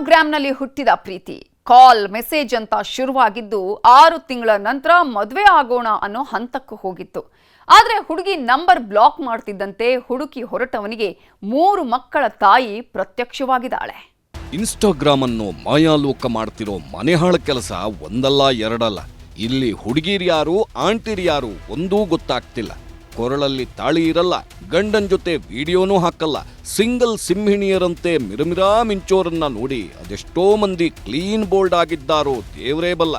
ಇನ್ಸ್ಟಾಗ್ರಾಂನಲ್ಲಿ ಹುಟ್ಟಿದ ಪ್ರೀತಿ. ಕಾಲ್, ಮೆಸೇಜ್ ಅಂತ ಶುರುವಾಗಿದ್ದು ಆರು ತಿಂಗಳ ನಂತರ ಮದುವೆ ಆಗೋಣ ಅನ್ನೋ ಹಂತಕ್ಕೂ ಹೋಗಿತ್ತು. ಆದರೆ ಹುಡುಗಿ ನಂಬರ್ ಬ್ಲಾಕ್ ಮಾಡ್ತಿದ್ದಂತೆ ಹುಡುಕಿ ಹೊರಟವನಿಗೆ ಮೂರು ಮಕ್ಕಳ ತಾಯಿ ಪ್ರತ್ಯಕ್ಷವಾಗಿದ್ದಾಳೆ. ಇನ್ಸ್ಟಾಗ್ರಾಮ್ ಅನ್ನು ಮಾಯಾಲೋಕ ಮಾಡ್ತಿರೋ ಮನೆಹಾಳ ಕೆಲಸ ಒಂದಲ್ಲ ಎರಡಲ್ಲ. ಇಲ್ಲಿ ಹುಡುಗಿರ್ಯಾರು ಆಂಟಿರ್ಯಾರು ಒಂದೂ ಗೊತ್ತಾಗ್ತಿಲ್ಲ. ಕೊರಳಲ್ಲಿ ತಾಳಿ ಇರಲ್ಲ, ಗಂಡನ ಜೊತೆ ವಿಡಿಯೋನೂ ಹಾಕಲ್ಲ, ಸಿಂಗಲ್ ಸಿಂಹಿಣಿಯರಂತೆ ಮಿರುಮಿರಾ ಮಿಂಚೋರನ್ನ ನೋಡಿ ಅದೆಷ್ಟೋ ಮಂದಿ ಕ್ಲೀನ್ ಬೋಲ್ಡ್ ಆಗಿದ್ದಾರೋ ದೇವರೇ ಬಲ್ಲ.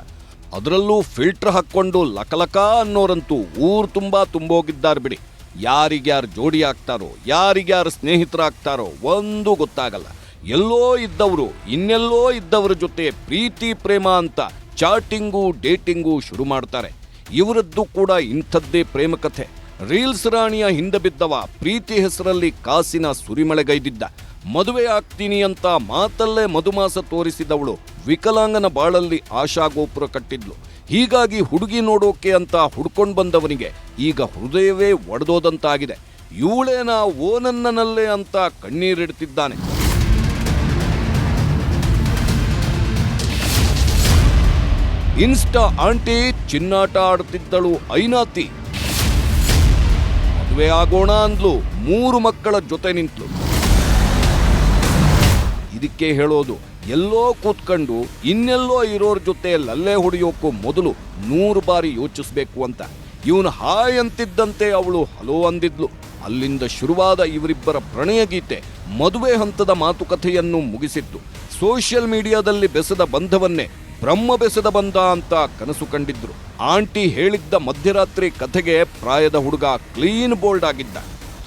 ಅದರಲ್ಲೂ ಫಿಲ್ಟರ್ ಹಾಕ್ಕೊಂಡು ಲಕಲಕ ಅನ್ನೋರಂತೂ ಊರ್ ತುಂಬಾ ತುಂಬೋಗಿದ್ದಾರೆ ಬಿಡಿ. ಯಾರಿಗ್ಯಾರು ಜೋಡಿ ಆಗ್ತಾರೋ ಯಾರಿಗ್ಯಾರು ಸ್ನೇಹಿತರಾಗ್ತಾರೋ ಒಂದು ಗೊತ್ತಾಗಲ್ಲ. ಎಲ್ಲೋ ಇದ್ದವರು, ಇನ್ನೆಲ್ಲೋ ಇದ್ದವರ ಜೊತೆ ಪ್ರೀತಿ, ಪ್ರೇಮ ಅಂತ ಚಾಟಿಂಗು, ಡೇಟಿಂಗು ಶುರು ಮಾಡ್ತಾರೆ. ಇವರದ್ದು ಕೂಡ ಇಂಥದ್ದೇ ಪ್ರೇಮ ಕಥೆ ರೀಲ್ಸ್ ರಾಣಿಯ ಹಿಂದೆ ಬಿದ್ದವ ಪ್ರೀತಿ ಹೆಸರಲ್ಲಿ ಕಾಸಿನ ಸುರಿಮಳೆಗೈದಿದ್ದ. ಮದುವೆ ಆಗ್ತೀನಿ ಅಂತ ಮಾತಲ್ಲೇ ಮಧುಮಾಸ ತೋರಿಸಿದವಳು ವಿಕಲಾಂಗನ ಬಾಳಲ್ಲಿ ಆಶಾಗೋಪುರ ಕಟ್ಟಿದ್ಲು. ಹೀಗಾಗಿ ಹುಡುಗಿ ನೋಡೋಕೆ ಅಂತ ಹುಡ್ಕೊಂಡು ಬಂದವನಿಗೆ ಈಗ ಹೃದಯವೇ ಒಡೆದೋದಂತಾಗಿದೆ. ಇವಳೇನ ಓನನ್ನನಲ್ಲೇ ಅಂತ ಕಣ್ಣೀರಿಡ್ತಿದ್ದಾನೆ. Insta aunty ಚಿನ್ನಾಟ ಆಡ್ತಿದ್ದಳು ಐನಾತಿ. ಮದುವೆ ಆಗೋಣ ಅಂದ್ಲು. ಮೂರು ಮಕ್ಕಳ ಜೊತೆ ನಿಂತ್ಲು. ಇದಕ್ಕೆ ಹೇಳೋದು, ಎಲ್ಲೋ ಕೂತ್ಕೊಂಡು ಇನ್ನೆಲ್ಲೋ ಇರೋರ್ ಜೊತೆ ಲಲ್ಲೆ ಹೊಡೆಯೋಕ್ಕೂ ಮೊದಲು ನೂರು ಬಾರಿ ಯೋಚಿಸ್ಬೇಕು ಅಂತ. ಇವನು ಹಾಯ್ ಅಂತಿದ್ದಂತೆ ಅವಳು ಹಲೋ ಅಂದಿದ್ಲು. ಅಲ್ಲಿಂದ ಶುರುವಾದ ಇವರಿಬ್ಬರ ಪ್ರಣಯ ಗೀತೆ ಮದುವೆ ಹಂತದ ಮಾತುಕತೆಯನ್ನು ಮುಗಿಸಿತ್ತು. ಸೋಷಿಯಲ್ ಮೀಡಿಯಾದಲ್ಲಿ ಬೆಸೆದ ಬಂಧವನ್ನೇ ಬ್ರಹ್ಮ ಬೆಸೆದ ಬಂದ ಅಂತ ಕನಸು ಕಂಡಿದ್ರು. ಆಂಟಿ ಹೇಳಿದ್ದ ಮಧ್ಯರಾತ್ರಿ ಕಥೆಗೆ ಪ್ರಾಯದ ಹುಡುಗ ಕ್ಲೀನ್ ಬೋಲ್ಡ್ ಆಗಿದ್ದ.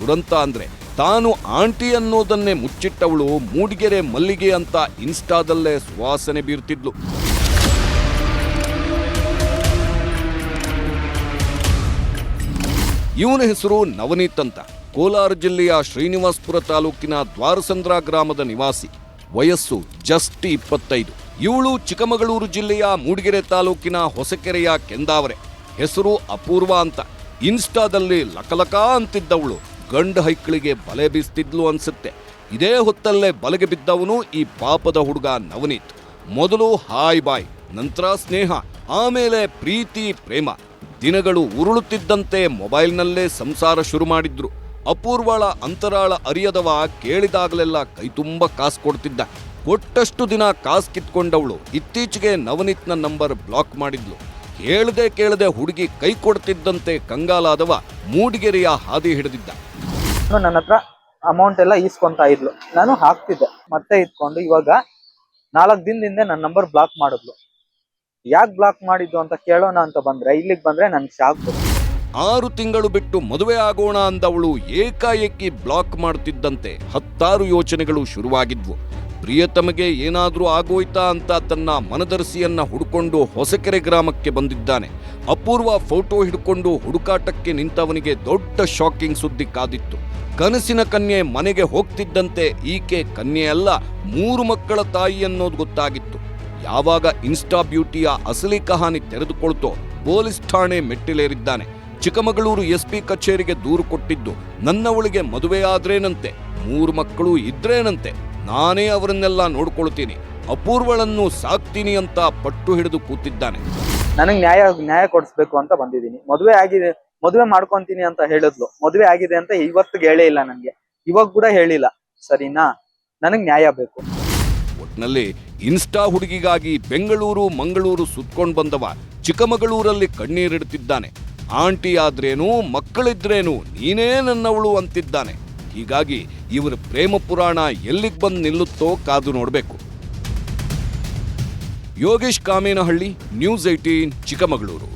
ದುರಂತ ಅಂದ್ರೆ ತಾನು ಆಂಟಿ ಅನ್ನೋದನ್ನೇ ಮುಚ್ಚಿಟ್ಟವಳು ಮೂಡಿಗೆರೆ ಮಲ್ಲಿಗೆ ಅಂತ ಇನ್ಸ್ಟಾದಲ್ಲೇ ಸುವಾಸನೆ ಬೀರ್ತಿದ್ಲು. ಇವನ ಹೆಸರು ನವನೀತ್ ಅಂತ. ಕೋಲಾರ ಜಿಲ್ಲೆಯ ಶ್ರೀನಿವಾಸ್ಪುರ ತಾಲೂಕಿನ ದ್ವಾರಸಂದ್ರ ಗ್ರಾಮದ ನಿವಾಸಿ. ವಯಸ್ಸು ಜಸ್ಟ್ ಇಪ್ಪತ್ತೈದು. ಇವಳು ಚಿಕ್ಕಮಗಳೂರು ಜಿಲ್ಲೆಯ ಮೂಡಿಗೆರೆ ತಾಲೂಕಿನ ಹೊಸಕೆರೆಯ ಕೆಂದಾವರೆ. ಹೆಸರು ಅಪೂರ್ವ ಅಂತ. ಇನ್ಸ್ಟಾದಲ್ಲಿ ಲಕಲಕ ಅಂತಿದ್ದವಳು. ಗಂಡ ಹೈಕ್ಳಿಗೆ ಬಲೆ ಬೀಸ್ತಿದ್ಲು ಅನ್ಸುತ್ತೆ. ಇದೇ ಹೊತ್ತಲ್ಲೇ ಬಲೆಗೆ ಬಿದ್ದವನು ಈ ಪಾಪದ ಹುಡುಗ ನವನೀತ್. ಮೊದಲು ಹಾಯ್ ಬಾಯ್, ನಂತರ ಸ್ನೇಹ, ಆಮೇಲೆ ಪ್ರೀತಿ, ಪ್ರೇಮ. ದಿನಗಳು ಉರುಳುತ್ತಿದ್ದಂತೆ ಮೊಬೈಲ್ನಲ್ಲೇ ಸಂಸಾರ ಶುರು ಮಾಡಿದ್ರು. ಅಪೂರ್ವಳ ಅಂತರಾಳ ಅರಿಯದವ ಕೇಳಿದಾಗಲೆಲ್ಲ ಕೈತುಂಬ ಕಾಸು ಕೊಡ್ತಿದ್ದ. ಕೊಟ್ಟಷ್ಟು ದಿನ ಕಾಸು ಕಿತ್ಕೊಂಡವಳು ಇತ್ತೀಚೆಗೆ ನವನೀತ್ನ ನಂಬರ್ ಬ್ಲಾಕ್ ಮಾಡಿದ್ಲು. ಕೇಳದೆ ಕೇಳದೆ ಹುಡುಗಿ ಕೈ ಕೊಡ್ತಿದ್ದಂತೆ ಕಂಗಾಲಾದವ ಮೂಡಿಗೆರೆಯ ಹಾದಿ ಹಿಡಿದಿದ್ದ. ನಾನು ನನ್ನ ಹತ್ರ ಅಮೌಂಟ್ ಎಲ್ಲ ಈಸ್ಕೊಂತಾ ಇದ್ಲು. ನಾನು ಹಾಕ್ತಿದ್ದೆ. ಮತ್ತೆ ಇಟ್ಕೊಂಡು ಇವಾಗ ನಾಲ್ಕು ದಿನದಿಂದ ನನ್ನ ನಂಬರ್ ಬ್ಲಾಕ್ ಮಾಡಿದ್ಲು. ಯಾಕೆ ಬ್ಲಾಕ್ ಮಾಡಿದ್ದು ಅಂತ ಕೇಳೋಣ ಅಂತ ಬಂದ್ರೆ ಇಲ್ಲಿಗೆ ಬಂದ್ರೆ ನನ್ಗೆ ಶಾಕ್ ಬಂತು ಆರು ತಿಂಗಳು ಬಿಟ್ಟು ಮದುವೆ ಆಗೋಣ ಅಂದವಳು ಏಕಾಏಕಿ ಬ್ಲಾಕ್ ಮಾಡ್ತಿದ್ದಂತೆ ಹತ್ತಾರು ಯೋಚನೆಗಳು ಶುರುವಾಗಿದ್ವು. ಪ್ರಿಯತಮಗೆ ಏನಾದರೂ ಆಗೋಯ್ತಾ ಅಂತ ತನ್ನ ಮನದರ್ಸಿಯನ್ನ ಹುಡುಕೊಂಡು ಹೊಸಕೆರೆ ಗ್ರಾಮಕ್ಕೆ ಬಂದಿದ್ದಾನೆ. ಅಪೂರ್ವ ಫೋಟೋ ಹಿಡ್ಕೊಂಡು ಹುಡುಕಾಟಕ್ಕೆ ನಿಂತವನಿಗೆ ದೊಡ್ಡ ಶಾಕಿಂಗ್ ಸುದ್ದಿ ಕಾದಿತ್ತು. ಕನಸಿನ ಕನ್ಯೆ ಮನೆಗೆ ಹೋಗ್ತಿದ್ದಂತೆ ಈಕೆ ಕನ್ಯೆಯಲ್ಲ ಮೂರು ಮಕ್ಕಳ ತಾಯಿ ಅನ್ನೋದು ಗೊತ್ತಾಗಿತ್ತು. ಯಾವಾಗ ಇನ್ಸ್ಟಾ ಬ್ಯೂಟಿಯ ಅಸಲಿ ಕಹಾನಿ ತೆರೆದುಕೊಳ್ತೋ ಪೊಲೀಸ್ ಠಾಣೆ ಮೆಟ್ಟಿಲೇರಿದ್ದಾನೆ. ಚಿಕ್ಕಮಗಳೂರು ಎಸ್ಪಿ ಕಚೇರಿಗೆ ದೂರು ಕೊಟ್ಟಿದ್ದು ನನ್ನವಳಿಗೆ ಮದುವೆಯಾದ್ರೇನಂತೆ, ಮೂರು ಮಕ್ಕಳು ಇದ್ರೇನಂತೆ. ನಾನೇ ಅವರನ್ನೆಲ್ಲ ನೋಡ್ಕೊಳ್ತೀನಿ. ಅಪೂರ್ವಳನ್ನು ಸಾಕ್ತೀನಿ ಅಂತ ಪಟ್ಟು ಹಿಡಿದು ಕೂತಿದ್ದಾನೆ. ನನಗೆ ನ್ಯಾಯ ನ್ಯಾಯ ಕೊಡಿಸ್ಬೇಕು ಅಂತ ಬಂದಿದ್ದೀನಿ. ಮದುವೆ ಆಗಿದೆ ಮದುವೆ ಮಾಡ್ಕೊಂತೀನಿ ಅಂತ ಹೇಳಿದ್ಲು. ಮದುವೆ ಆಗಿದೆ ಅಂತ ಇವತ್ತಿಗೆ ಹೇಳೇ ಇಲ್ಲ ನನಗೆ. ಇವಾಗ ಕೂಡ ಹೇಳಿಲ್ಲ. ಸರಿನಾ? ನನಗೆ ನ್ಯಾಯ ಬೇಕು. ಒಟ್ನಲ್ಲಿ ಇನ್ಸ್ಟಾ ಹುಡುಗಿಗಾಗಿ ಬೆಂಗಳೂರು ಮಂಗಳೂರು ಸುತ್ಕೊಂಡು ಬಂದವ ಚಿಕ್ಕಮಗಳೂರಲ್ಲಿ ಕಣ್ಣೀರಿಡ್ತಿದ್ದಾನೆ. ಆಂಟಿ ಆದ್ರೇನು ಮಕ್ಕಳಿದ್ರೇನು ನೀನೇ ನನ್ನವಳು ಅಂತಿದ್ದಾನೆ. ಹೀಗಾಗಿ ಇವರ ಪ್ರೇಮ ಪುರಾಣ ಎಲ್ಲಿಗೆ ಬಂದು ನಿಲ್ಲುತ್ತೋ ಕಾದು ನೋಡಬೇಕು. Yogesh Kamenahalli news eighteen Chikkamagaluru.